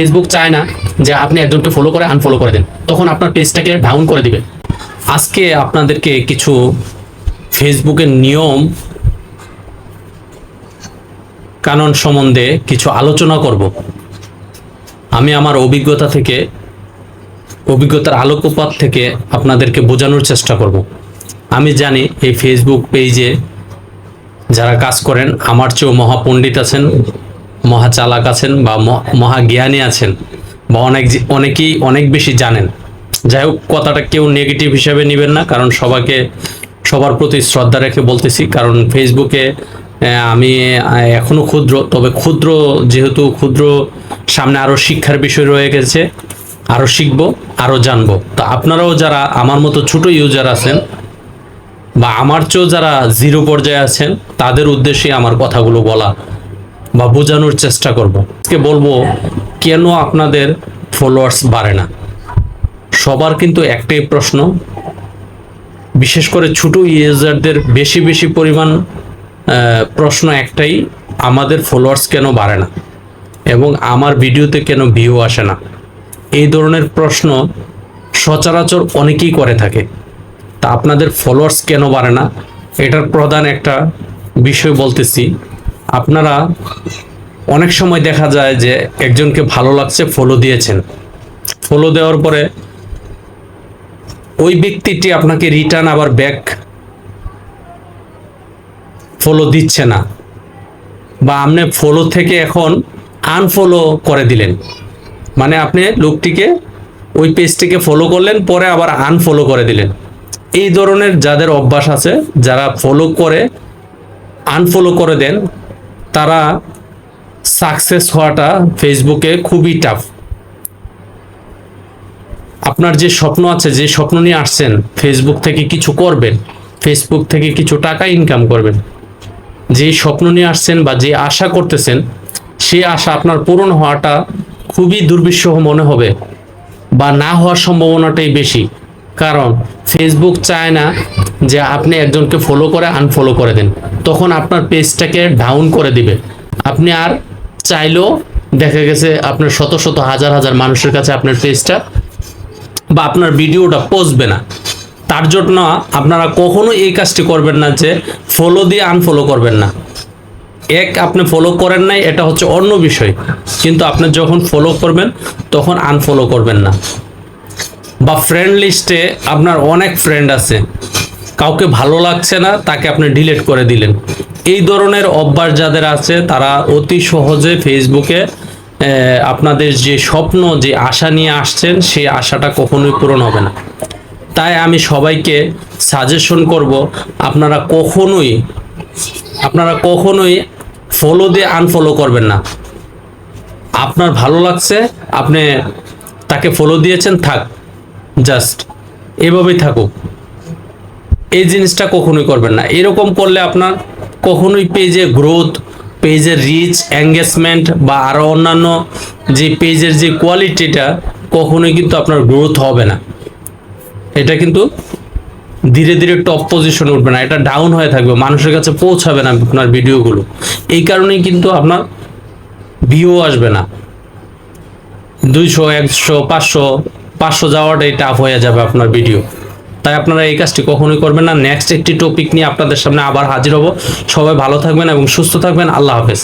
Facebook চায় না যে আপনি একজনকে ফলো করে আনফলো করে দেন। তখন আপনার পেজটাকে ডাউন করে দিবে। আজকে আপনাদেরকে কিছু ফেসবুকের নিয়ম, কানুন সম্বন্ধে কিছু আলোচনা করব। আমি আমার অভিজ্ঞতা থেকে, অভিজ্ঞতার আলোকপাত থেকে আপনাদেরকে বোঝানোর চেষ্টা করব। আমি জানি এই ফেসবুক পেজে যারা কাজ করেন, আমার চেয়েও মহাপণ্ডিত আছেন মহা চালাক আছেন বা মহা জ্ঞানী আছেন বা অনেক অনেকেই অনেক বেশি জানেন। যাই হোক, কথাটা কেউ নেগেটিভ হিসাবে নেবেন না, কারণ সবাইকে সবার প্রতি শ্রদ্ধা রেখে বলতেছি। কারণ ফেসবুকে আমি এখনও ক্ষুদ্র, তবে ক্ষুদ্র, যেহেতু ক্ষুদ্র, সামনে আরও শিক্ষার বিষয় রয়ে গেছে। আরও শিখব আরও জানব। তো আপনারাও যারা আমার মতো ছোট ইউজার আছেন বা আমার চেয়েও যারা জিরো পর্যায়ে আছেন, তাদের উদ্দেশ্যে আমার কথাগুলো বলা বা বোঝানোর চেষ্টা করব। আজকে বলব, কেন আপনাদের ফলোয়ার্স বাড়ে না? সবার কিন্তু একটাই প্রশ্ন, বিশেষ করে ছোট ইউজারদের বেশি বেশি পরিমাণ প্রশ্ন একটাই, আমাদের ফলোয়ার্স কেন বাড়ে না? এবং আমার ভিডিওতে কেন ভিউ আসে না? এই ধরনের প্রশ্ন সচরাচর অনেকেই করে থাকে। তা আপনাদের ফলোয়ার্স কেন বাড়ে না? এটার প্রধান একটা বিষয় বলতেছি। আপনারা অনেক সময় দেখা যায় যে একজনকে ভালো লাগছে ফলো দিয়েছেন। ফলো দেওয়ার পরে ওই ব্যক্তিটি আপনাকে রিটার্ন আবার ব্যাক ফলো দিচ্ছে না। বা আপনি ফলো থেকে এখন আনফলো করে দিলেন। মানে আপনি লোকটিকে ওই পেজটিকে ফলো করলেন, পরে আবার আনফলো করে দিলেন। এই ধরনের যাদের অভ্যাস আছে, যারা ফলো করে আনফলো করে দেন তারা সাকসেস হওয়াটা ফেসবুকে খুবই টাফ আপনার যে স্বপ্ন আছে, যে স্বপ্ন নিয়ে আসছেন ফেসবুক থেকে কিছু করবেন ফেসবুক থেকে কিছু টাকা ইনকাম করবেন, যে স্বপ্ন নিয়ে আসছেন বা যে আশা করতেছেন সে আশা আপনার পূরণ হওয়াটা খুবই দুর্বিষহ মনে হবে বা না হওয়ার সম্ভাবনাটাই বেশি। কারণ ফেসবুক চায় না যে আপনি একজনকে ফলো করে আনফলো করে দেন। তখন আপনার পেজটাকে ডাউন করে দিবে। আপনি আর চাইলেও দেখা গেছে আপনার শত শত হাজার হাজার মানুষের কাছে আপনার পেজটা বা আপনার ভিডিওটা পৌঁছবে না। তার জন্য আপনারা কখনো এই কাজটি করবেন না যে ফলো দিয়ে আনফলো করবেন না। এক, আপনি ফলো করেন নাই, এটা হচ্ছে অন্য বিষয়। কিন্তু আপনি যখন ফলো করবেন, তখন আনফলো করবেন না। বা ফ্রেন্ড লিস্টে আপনার অনেক ফ্রেন্ড আছে। কাউকে ভালো লাগছে না, তাকে আপনি ডিলিট করে দিলেন। এই ধরনের অভ্যাস যাদের আছে, তারা অতি সহজে ফেসবুকে আপনাদের যে স্বপ্ন, যে আশা নিয়ে আসছেন, সেই আশাটা কখনোই পূরণ হবে না। তাই আমি সবাইকে সাজেশন করব, আপনারা কখনোই আপনারা কখনোই ফলো দিয়ে আনফলো করবেন না। আপনার ভালো লাগছে, আপনি তাকে ফলো দিয়েছেন, থাক জাস্ট এভাবেই থাকুক। এই জিনিসটা কখনোই করবেন না। এরকম করলে আপনার কখনোই পেজে গ্রোথ পেজের রিচ এঙ্গেজমেন্ট বা আরও অন্যান্য যে পেজের যে কোয়ালিটিটা কখনোই কিন্তু আপনার গ্রোথ হবে না। এটা কিন্তু ধীরে ধীরে টপ পজিশনে উঠবে না। এটা ডাউন হয়ে থাকবে, মানুষের কাছে পৌঁছাবে না আপনার ভিডিওগুলো এই কারণেই কিন্তু আপনার ভিউ আসবে না। দুইশো, একশো, পাঁচশো পাঁচশো যাওয়াটাই টাফ হয়ে যাবে আপনার ভিডিও তাই আপনারা এই কাজটি কখনোই করবেন না। নেক্সট একটি টপিক নিয়ে আপনাদের সামনে আবার হাজির হব। সবাই ভালো থাকবেন এবং সুস্থ থাকবেন। আল্লাহ হাফেজ।